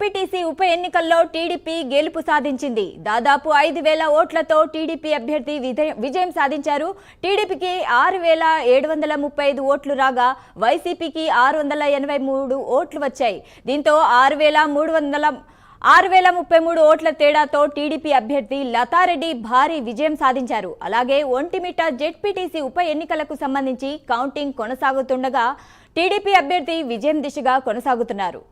ZPTC ఉప ఎన్నికల్లో TDP గెలుపు సాధించింది. దాదాపు ఐదు వేల ఓట్లతో టీడీపీ అభ్యర్థి విజయ- విజయం సాధించారు. టీడీపీకి ఆరు వేల ఏడు వందల ముప్పై ఐదు ఓట్లు రాగా వైసీపీకి ఆరు వందల ఎనభై మూడు ఓట్లు వచ్చాయి. దీంతో ఆరు వేల మూడు వందల ఆరు వేల ముప్పై మూడు ఓట్ల తేడాతో టీడీపీ అభ్యర్థి లతారెడ్డి భారీ విజయం సాధించారు. అలాగే ఒంటిమిట జెడ్పీటీసీ ఉప ఎన్నికలకు సంబంధించి కౌంటింగ్ కొనసాగుతుండగా టీడీపీ అభ్యర్థి విజయం దిశగా కొనసాగుతున్నారు.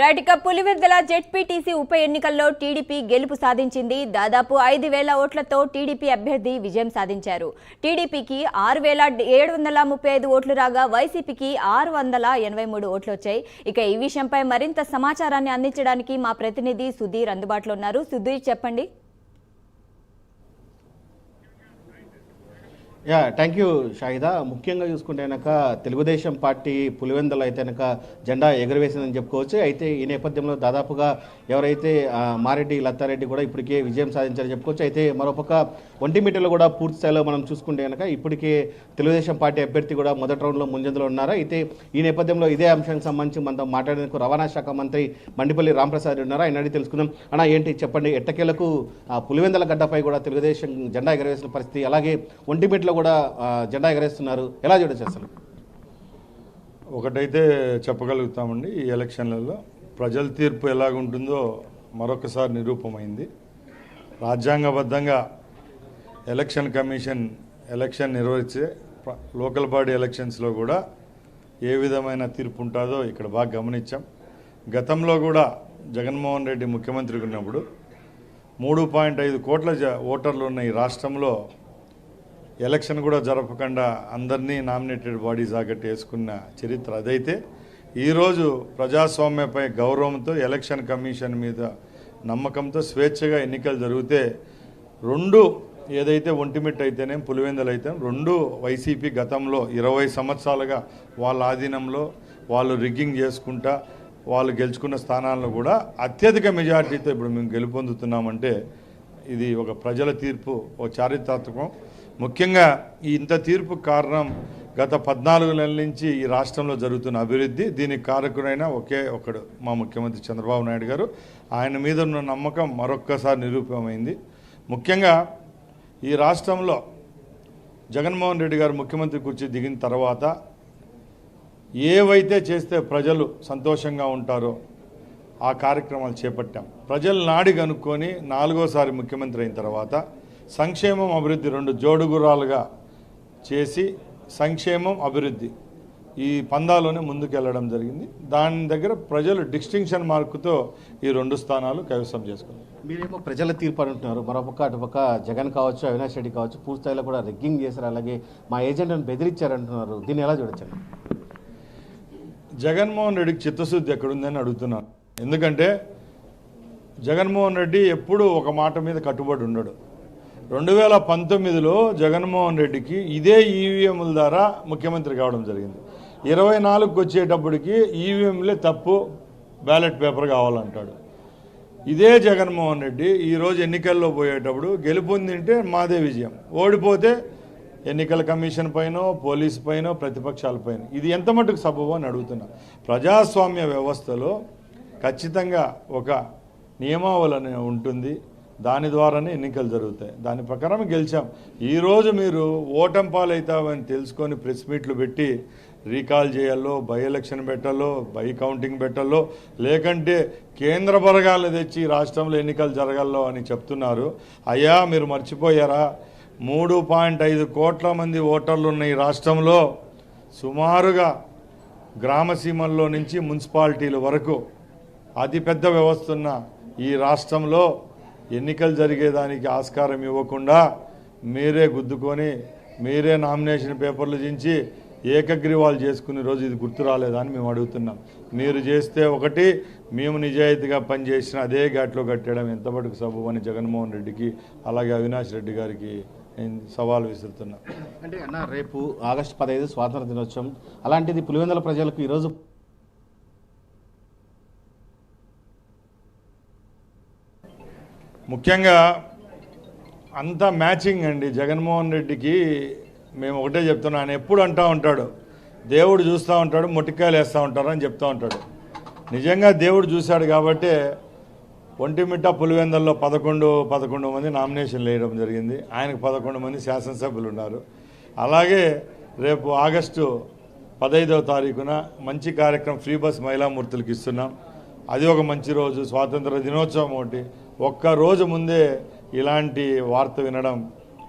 రైట్ ఇక పులివెందుల జెడ్పీటీసీ ఉప ఎన్నికల్లో టీడీపీ గెలుపు సాధించింది. దాదాపు ఐదు వేల ఓట్లతో టీడీపీ అభ్యర్థి విజయం సాధించారు. టీడీపీకి ఆరు వేల ఏడు వందల ముప్పై ఐదు ఓట్లు రాగా వైసీపీకి ఆరు వందల ఎనభై మూడు ఓట్లు వచ్చాయి. ఇక ఈ విషయంపై మరింత సమాచారాన్ని అందించడానికి మా ప్రతినిధి సుధీర్ అందుబాటులో ఉన్నారు. సుధీర్ చెప్పండి. యా థ్యాంక్ యూ షాహిదా ముఖ్యంగా చూసుకుంటే కనుక తెలుగుదేశం పార్టీ పులివెందులు అయితే కనుక జెండా ఎగురవేసిందని చెప్పుకోవచ్చు. అయితే ఈ నేపథ్యంలో దాదాపుగా ఎవరైతే మారెడ్డి లత్తారెడ్డి కూడా ఇప్పటికే విజయం సాధించారని చెప్పుకోవచ్చు. అయితే మరోపక్క ఒంటిమిట్టలో కూడా పూర్తి స్థాయిలో మనం చూసుకుంటే కనుక ఇప్పటికే తెలుగుదేశం పార్టీ అభ్యర్థి కూడా మొదటి రౌండ్లో ముంజందులో ఉన్నారు. అయితే ఈ నేపథ్యంలో ఇదే అంశానికి సంబంధించి మనతో మాట్లాడేందుకు రవాణా శాఖ మంత్రి మండిపల్లి రామప్రసాద్ ఉన్నారు. ఆయన అడిగి తెలుసుకుందాం. అన్న ఏంటి చెప్పండి? ఎట్టకేలకు పులివెందల పులివెందుల గడ్డపై కూడా తెలుగుదేశం జెండా ఎగరవేసిన పరిస్థితి అలాగే ఒంటిమిట్లో కూడా జెండా ఎగరేస్తున్నారు. ఎలా చూడొచ్చు అసలు ఒకటైతే చెప్పగలుగుతామండి ఈ ఎలక్షన్లలో ప్రజల తీర్పు ఎలాగుంటుందో మరొకసారి నిరూపమైంది. రాజ్యాంగబద్ధంగా ఎలక్షన్ కమిషన్ ఎలక్షన్ నిర్వహించే లోకల్ బాడీ ఎలక్షన్స్లో కూడా ఏ విధమైన తీర్పు ఉంటుందో ఇక్కడ బాగా గమనించాం. గతంలో కూడా జగన్మోహన్ రెడ్డి ముఖ్యమంత్రి ఉన్నప్పుడు మూడు పాయింట్ ఐదు కోట్ల జ ఓటర్లు ఉన్న ఈ రాష్ట్రంలో ఎలక్షన్ కూడా జరపకుండా అందరినీ నామినేటెడ్ బాడీస్ ఆగట్టు వేసుకున్న చరిత్ర అదైతే ఈరోజు ప్రజాస్వామ్యపై గౌరవంతో ఎలక్షన్ కమిషన్ మీద నమ్మకంతో స్వేచ్ఛగా ఎన్నికలు జరిగితే రెండు ఏదైతే ఒంటిమిట్ అయితేనే పులివెందులు అయితే రెండు వైసీపీ గతంలో ఇరవై సంవత్సరాలుగా వాళ్ళ ఆధీనంలో వాళ్ళు రిగ్గింగ్ చేసుకుంటా వాళ్ళు గెలుచుకున్న స్థానాలను కూడా అత్యధిక మెజార్టీతో ఇప్పుడు మేము గెలుపొందుతున్నామంటే ఇది ఒక ప్రజల తీర్పు ఒక చారిత్రాత్మకం. ముఖ్యంగా ఈ ఇంత తీర్పు కారణం గత పద్నాలుగు నెలల నుంచి ఈ రాష్ట్రంలో జరుగుతున్న అభివృద్ధి. దీనికి కారకుడైన ఒకే ఒకడు మా ముఖ్యమంత్రి చంద్రబాబు నాయుడు గారు. ఆయన మీద ఉన్న నమ్మకం మరొక్కసారి నిరూపమైంది. ముఖ్యంగా ఈ రాష్ట్రంలో జగన్మోహన్ రెడ్డి గారు ముఖ్యమంత్రి కుర్చీ దిగిన తర్వాత ఏవైతే చేస్తే ప్రజలు సంతోషంగా ఉంటారో ఆ కార్యక్రమాలు చేపట్టాం. ప్రజలు నాడి కనుక్కొని నాలుగోసారి ముఖ్యమంత్రి అయిన తర్వాత సంక్షేమం అభివృద్ధి రెండు జోడుగురాలుగా చేసి సంక్షేమం అభివృద్ధి ఈ పందాలోనే ముందుకెళ్ళడం జరిగింది. దాని దగ్గర ప్రజలు డిస్టింక్షన్ మార్కుతో ఈ రెండు స్థానాలు కైవసం చేసుకున్నారు. మీరేమో ప్రజల తీర్పు అంటున్నారు. మరోపక్క అటుపక్క జగన్ కావచ్చు అవినాష్ రెడ్డి కావచ్చు పూర్తి స్థాయిలో కూడా రిగ్గింగ్ చేశారు. అలాగే మా ఏజెంట్లను బెదిరించారంటున్నారు దీన్ని ఎలా చూడొచ్చండి జగన్మోహన్ రెడ్డికి చిత్తశుద్ధి ఎక్కడుందని అడుగుతున్నాను. ఎందుకంటే జగన్మోహన్ రెడ్డి ఎప్పుడూ ఒక మాట మీద కట్టుబడి ఉండడు. రెండు వేల పంతొమ్మిదిలో జగన్మోహన్ రెడ్డికి ఇదే ఈవీఎంల ద్వారా ముఖ్యమంత్రి కావడం జరిగింది. ఇరవై నాలుగుకి వచ్చేటప్పటికి ఈవీఎంలే తప్పు బ్యాలెట్ పేపర్ కావాలంటాడు. ఇదే జగన్మోహన్ రెడ్డి ఈరోజు ఎన్నికల్లో పోయేటప్పుడు గెలుపొందింటే మాదే విజయం. ఓడిపోతే ఎన్నికల కమిషన్ పైన పోలీసు పైన ప్రతిపక్షాల పైన. ఇది ఎంత మటుకు సబబు అని అడుగుతున్నా. ప్రజాస్వామ్య వ్యవస్థలో ఖచ్చితంగా ఒక నియమావళి ఉంటుంది. దాని ద్వారానే ఎన్నికలు జరుగుతాయి. దాని ప్రకారం గెలిచాం. ఈరోజు మీరు ఓటం పాలవుతామని తెలుసుకొని ప్రెస్ మీట్లు పెట్టి రీకాల్ చేయాలో బై ఎలక్షన్ పెట్టాలో బై కౌంటింగ్ పెట్టాలో లేకంటే కేంద్ర బరగాలు తెచ్చి రాష్ట్రంలో ఎన్నికలు జరగాలో అని చెప్తున్నారు. అయ్యా మీరు మర్చిపోయారా? మూడు పాయింట్ ఐదు కోట్ల మంది ఓటర్లు ఉన్న ఈ రాష్ట్రంలో సుమారుగా గ్రామసీమల్లో నుంచి మున్సిపాలిటీల వరకు అతిపెద్ద వ్యవస్థ ఉన్న ఈ రాష్ట్రంలో ఎన్నికలు జరిగేదానికి ఆస్కారం ఇవ్వకుండా మీరే గుద్దుకొని మీరే నామినేషన్ పేపర్లు దించి ఏకగ్రీవాలు చేసుకునే రోజు ఇది గుర్తు రాలేదా అని మేము అడుగుతున్నాం. మీరు చేస్తే ఒకటి మేము నిజాయితీగా పనిచేసిన అదే ఘాట్లో కట్టడం ఎంతవరకు సబు అని జగన్మోహన్ రెడ్డికి అలాగే అవినాష్ రెడ్డి గారికి నేను సవాల్ విసురుతున్నా. అంటే అన్న రేపు ఆగస్టు పదహైదు స్వాతంత్ర దినోత్సవం. అలాంటిది పులివెందుల ప్రజలకు ఈరోజు ముఖ్యంగా అంతా మ్యాచింగ్ అండి. జగన్మోహన్ రెడ్డికి మేము ఒకటే చెప్తున్నాం ఆయన ఎప్పుడు అంటూ ఉంటాడు దేవుడు చూస్తూ ఉంటాడు మొట్టికాయలు వేస్తూ ఉంటారు అని చెప్తూ ఉంటాడు. నిజంగా దేవుడు చూశాడు కాబట్టి ఒంటిమిట్ట పులివెందల్లో పదకొండు పదకొండు మంది నామినేషన్లు వేయడం జరిగింది. ఆయనకు పదకొండు మంది శాసనసభ్యులు ఉన్నారు అలాగే రేపు ఆగస్టు పదహైదవ తారీఖున మంచి కార్యక్రమం ఫ్రీ బస్ మహిళామూర్తులకు ఇస్తున్నాం. అది ఒక మంచి రోజు. స్వాతంత్ర దినోత్సవం ఒకటి. ఒక్క రోజు ముందే ఇలాంటి వార్త వినడం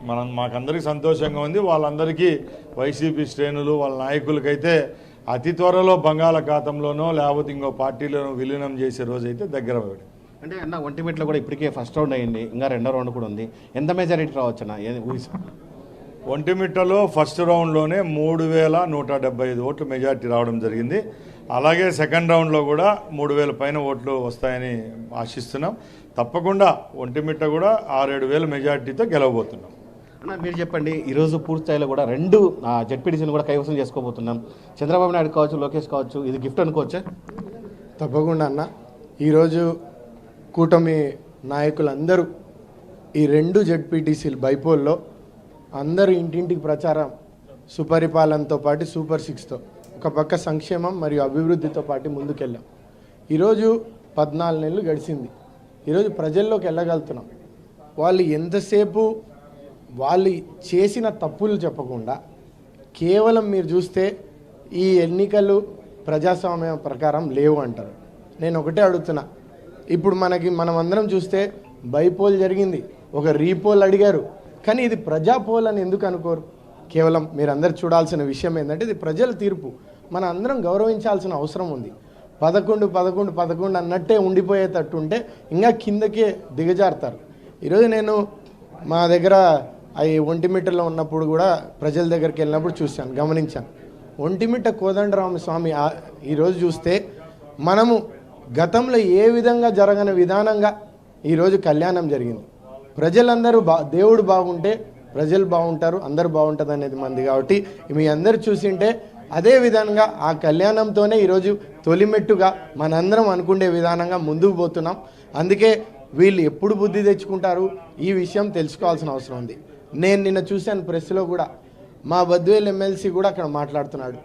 మనం మాకందరికి సంతోషంగా ఉంది. వాళ్ళందరికీ వైసీపీ శ్రేణులు వాళ్ళ నాయకులకైతే అతి త్వరలో బంగాళాఖాతంలోనో లేకపోతే ఇంకో పార్టీలోనో విలీనం చేసే రోజు అయితే దగ్గర పడింది అంటే అన్న ఒంటిమిట్లో కూడా ఇప్పటికే ఫస్ట్ రౌండ్ అయింది. ఇంకా రెండో రౌండ్ కూడా ఉంది. ఎంత మెజారిటీ రావచ్చు అన్న? ఒంటిమిట్టలో ఫస్ట్ రౌండ్లోనే మూడు వేల నూట డెబ్బై ఐదు ఓట్లు మెజార్టీ రావడం జరిగింది. అలాగే సెకండ్ రౌండ్లో కూడా మూడు వేల పైన ఓట్లు వస్తాయని ఆశిస్తున్నాం. తప్పకుండా ఒంటిమిట్ట కూడా ఆరేడు వేల మెజార్టీతో గెలవబోతున్నాం. అన్న మీరు చెప్పండి ఈరోజు పూర్తి స్థాయిలో కూడా రెండు జడ్పీటీసీని కూడా కైవసం చేసుకోబోతున్నాం. చంద్రబాబు నాయుడు కావచ్చు లోకేష్ కావచ్చు ఇది గిఫ్ట్ అనుకోవచ్చా? తప్పకుండా అన్న. ఈరోజు కూటమి నాయకులందరూ ఈ రెండు జెడ్పీటీసీలు బైపోల్లో అందరూ ఇంటింటికి ప్రచారం సుపరిపాలనతో పాటు సూపర్ సిక్స్తో. ఒక పక్క సంక్షేమం మరియు అభివృద్ధితో పాటు ముందుకెళ్ళాం. ఈరోజు పద్నాలుగు నెలలు గడిచింది. ఈరోజు ప్రజల్లోకి వెళ్ళగలుగుతున్నాం. వాళ్ళు ఎంతసేపు వాళ్ళు చేసిన తప్పులు చెప్పకుండా కేవలం మీరు చూస్తే ఈ ఎన్నికలు ప్రజాస్వామ్యం ప్రకారం లేవు అంటారు. నేను ఒకటే అడుగుతున్నా. ఇప్పుడు మనకి మనం అందరం చూస్తే బైపోల్ జరిగింది. ఒక రీపోల్ అడిగారు. కానీ ఇది ప్రజాపోల్ అని ఎందుకు అనుకోరు? కేవలం మీరందరూ చూడాల్సిన విషయం ఏంటంటే ఇది ప్రజల తీర్పు. మన అందరం గౌరవించాల్సిన అవసరం ఉంది. పదకొండు పదకొండు పదకొండు అన్నట్టే ఉండిపోయేటట్టుంటే ఇంకా కిందకే దిగజారుతారు. ఈరోజు నేను మా దగ్గర అవి ఒంటిమిట్టలో ఉన్నప్పుడు కూడా ప్రజల దగ్గరికి వెళ్ళినప్పుడు చూశాను గమనించాను. ఒంటిమిట్ట కోదండరామ స్వామి ఈరోజు చూస్తే మనము గతంలో ఏ విధంగా జరగని విధానంగా ఈరోజు కళ్యాణం జరిగింది. ప్రజలందరూ బా దేవుడు బాగుంటే ప్రజలు బాగుంటారు అందరూ బాగుంటుంది అనేది మంది కాబట్టి మీ అందరు చూసింటే అదే విధంగా ఆ కళ్యాణంతోనే ఈరోజు తొలిమెట్టుగా మనందరం అనుకునే విధానంగా ముందుకు పోతున్నాం. అందుకే వీళ్ళు ఎప్పుడు బుద్ధి తెచ్చుకుంటారు? ఈ విషయం తెలుసుకోవాల్సిన అవసరం ఉంది. నేను నిన్న చూశాను ప్రెస్లో కూడా. మా బద్వేల్ ఎమ్మెల్సీ కూడా అక్కడ మాట్లాడుతున్నాడు.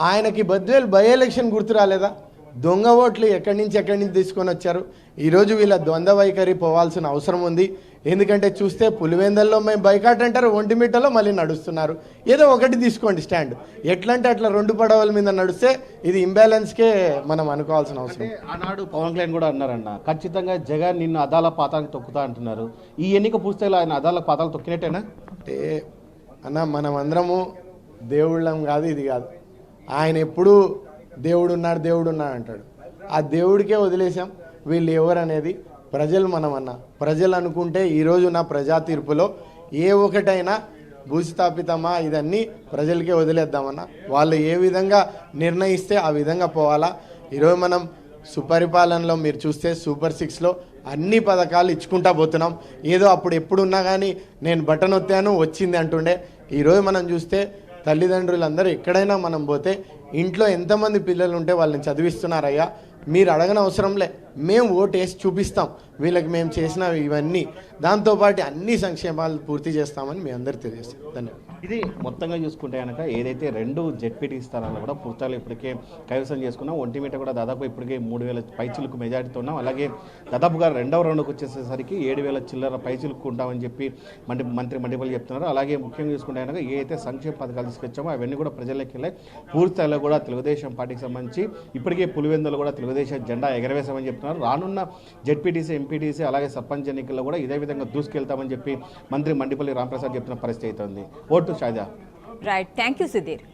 ఆయనకి బద్వేల్ బై ఎలక్షన్ గుర్తు రాలేదా? దొంగ ఓట్లు ఎక్కడి నుంచి ఎక్కడి నుంచి తీసుకొని వచ్చారు? ఈరోజు వీళ్ళ ద్వంద్వ వైఖరి పోవాల్సిన అవసరం ఉంది. ఎందుకంటే చూస్తే పులివెందల్లో మేము బైకాట్ అంటారు ఒంటిమిట్టలో మళ్ళీ నడుస్తున్నారు. ఏదో ఒకటి తీసుకోండి స్టాండ్ ఎట్లంటే అట్లా రెండు పడవల మీద నడిస్తే ఇది ఇంబ్యాలెన్స్కే మనం అనుకోవాల్సిన అవసరం. ఆనాడు పవన్ కళ్యాణ్ కూడా అన్నారన్న ఖచ్చితంగా జగన్ నిన్ను అదాల పాతానికి తొక్కుతా అంటున్నారు. ఈ ఎన్నిక పూర్తిస్థాయిలో ఆయన అదాల పాతాలు తొక్కినట్టేనా? అంటే అన్న మనం అందరము దేవుళ్ళం కాదు ఇది కాదు. ఆయన ఎప్పుడు దేవుడు ఉన్నాడు దేవుడు ఉన్నాడు అంటాడు. ఆ దేవుడికే వదిలేసాం వీళ్ళు ఎవరు అనేది ప్రజలు మనమన్న. ప్రజలు అనుకుంటే ఈరోజు నా ప్రజా తీర్పులో ఏ ఒకటైనా భూస్థాపితమా ఇదన్నీ ప్రజలకే వదిలేద్దామన్నా. వాళ్ళు ఏ విధంగా నిర్ణయిస్తే ఆ విధంగా పోవాలా? ఈరోజు మనం సుపరిపాలనలో మీరు చూస్తే సూపర్ సిక్స్లో అన్ని పథకాలు ఇచ్చుకుంటా పోతున్నాం. ఏదో అప్పుడు ఎప్పుడున్నా కానీ నేను బటన్ ఒత్తాను వచ్చింది అంటుండే. ఈరోజు మనం చూస్తే తల్లిదండ్రులందరూ ఎక్కడైనా మనం పోతే ఇంట్లో ఎంతమంది పిల్లలు ఉంటే వాళ్ళని చదివిస్తున్నారయ్యా? మీరు అడగన అవసరంలే. మేము ఓటేసి వేసి చూపిస్తాం. వీళ్ళకి మేము చేసిన ఇవన్నీ. దాంతోపాటు అన్ని సంక్షేమాలు పూర్తి చేస్తామని మీ అందరు తెలియజేస్తాం. ధన్యవాదాలు. ఇది మొత్తంగా చూసుకుంటే కనుక ఏదైతే రెండు జెడ్పీటీ స్థానాలు కూడా పూర్తిగా ఇప్పటికే కైవసం చేసుకున్నాం ఒంటిమిట కూడా దాదాపు ఇప్పటికే మూడు వేల పైచిలకు మెజారిటీతో ఉన్నాం అలాగే దాదాపుగా రెండవ రౌండ్కి వచ్చేసేసరికి ఏడు వేల చిల్లర పైచిలకు ఉంటామని చెప్పి మండి మంత్రి మండిపల్లి చెప్తున్నారు. అలాగే ముఖ్యంగా చూసుకుంటే కనుక ఏ అయితే సంక్షేమ పథకాలు తీసుకొచ్చామో అవన్నీ కూడా ప్రజల్లోకి వెళ్ళాయి పూర్తి స్థాయిలో కూడా తెలుగుదేశం పార్టీకి సంబంధించి ఇప్పటికే పులివెందులు కూడా తెలుగుదేశం జెండా ఎగరవేశామని చెప్తున్నారు. రానున్న జెడ్పీటీసీ ఎంపీటీసీ అలాగే సర్పంచ్ ఎన్నికల్లో కూడా ఇదే విధంగా దూసుకెళ్తామని చెప్పి మంత్రి మండిపల్లి రామప్రసాద్ చెప్తున్న పరిస్థితి అయితే ఉంది. ఓటు షాజా రైట్ థ్యాంక్ యూ సుధీర్